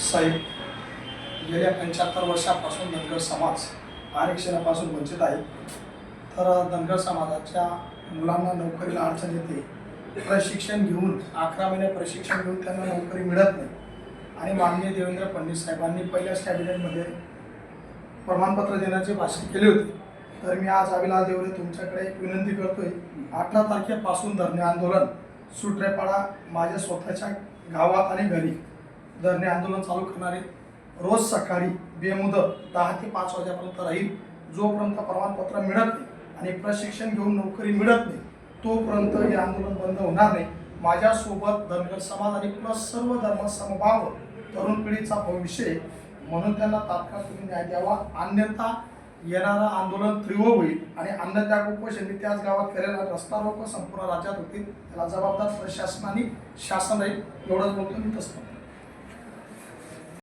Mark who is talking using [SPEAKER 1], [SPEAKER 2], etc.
[SPEAKER 1] साहेब गेल्या पंच्याहत्तर वर्षापासून धनगर समाज आरक्षणापासून वंचित आहे. तर धनगर समाजाच्या मुलांना नोकरीला अडचण येते. प्रशिक्षण घेऊन अकरा महिने प्रशिक्षण घेऊन त्यांना नोकरी मिळत नाही. आणि माननीय देवेंद्र फडणवीस साहेबांनी पहिल्याच कॅबिनेटमध्ये प्रमाणपत्र देण्याचे भाषण केले होते. तर मी आज अविलास देवरे तुमच्याकडे एक विनंती करतोय. अठरा तारखेपासून धरणे आंदोलन सुटरेपाडा माझ्या स्वतःच्या गावात आणि घरी. धरणे आंदोलन चालू करणारे रोज सकाळी बेमुदत दहा ते पाच वाजेपर्यंत राहील. जोपर्यंत प्रमाणपत्र मिळत नाही आणि प्रशिक्षण घेऊन नोकरी मिळत नाही तोपर्यंत हे आंदोलन बंद होणार नाही. माझ्यासोबत धनगर समाज आणि प्लस सर्व धर्म समभाव तरुण पिढीचा भविष्य आहे. म्हणून त्यांना तात्काळ तुम्ही न्याय द्यावा. अन्यथा येणारं आंदोलन तीव्र होईल आणि अन्नत्याग उपोषण त्याच गावात करेल रस्ता रोको संपूर्ण राज्यात होतील. त्याला जबाबदार प्रशासनाने शासन राहील. एवढंच बोलतो मी तसं.